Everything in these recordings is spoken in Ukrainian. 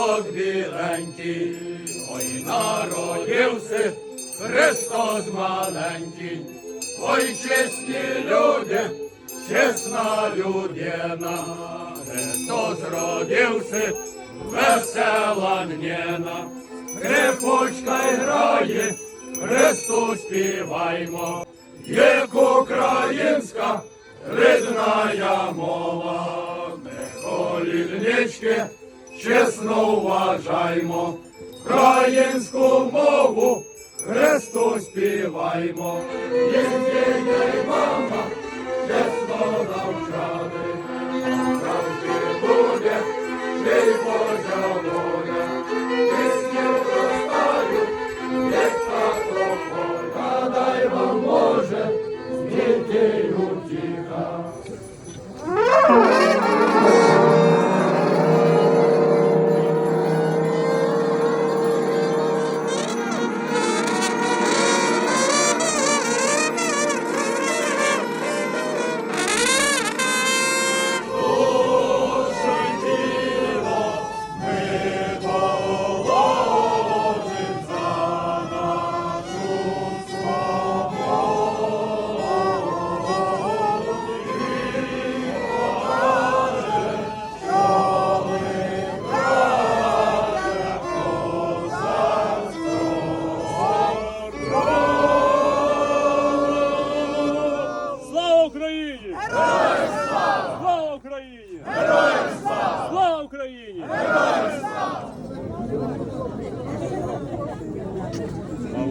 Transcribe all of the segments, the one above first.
Христок біленький, ой народився, Христос маленький, ой чесні люди, чесна людина, Христос родився, весела мнена, Крипучка грає, Христу співаймо, як українська рідна мова, не коліннички, чесно вважаймо, українську мову Христу співаймо, Єдиний мама, чесно навчати, завжди буде, жий Божа воля, пісні простаю, як тато поля, дай вам Боже, з дітей утіха.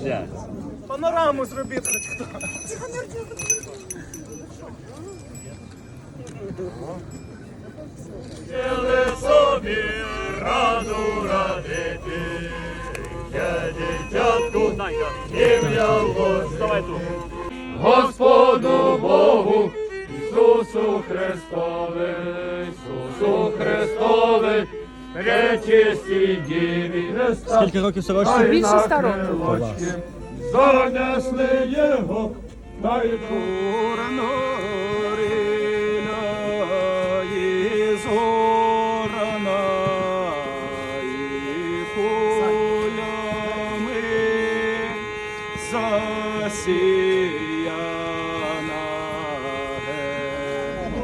Молодець! Панораму зробіть хоч хто. Хотіли собі раду радити, я дитятку ім'я. Господу Скільки років сорочці? Більше ста років. Занесли його, та й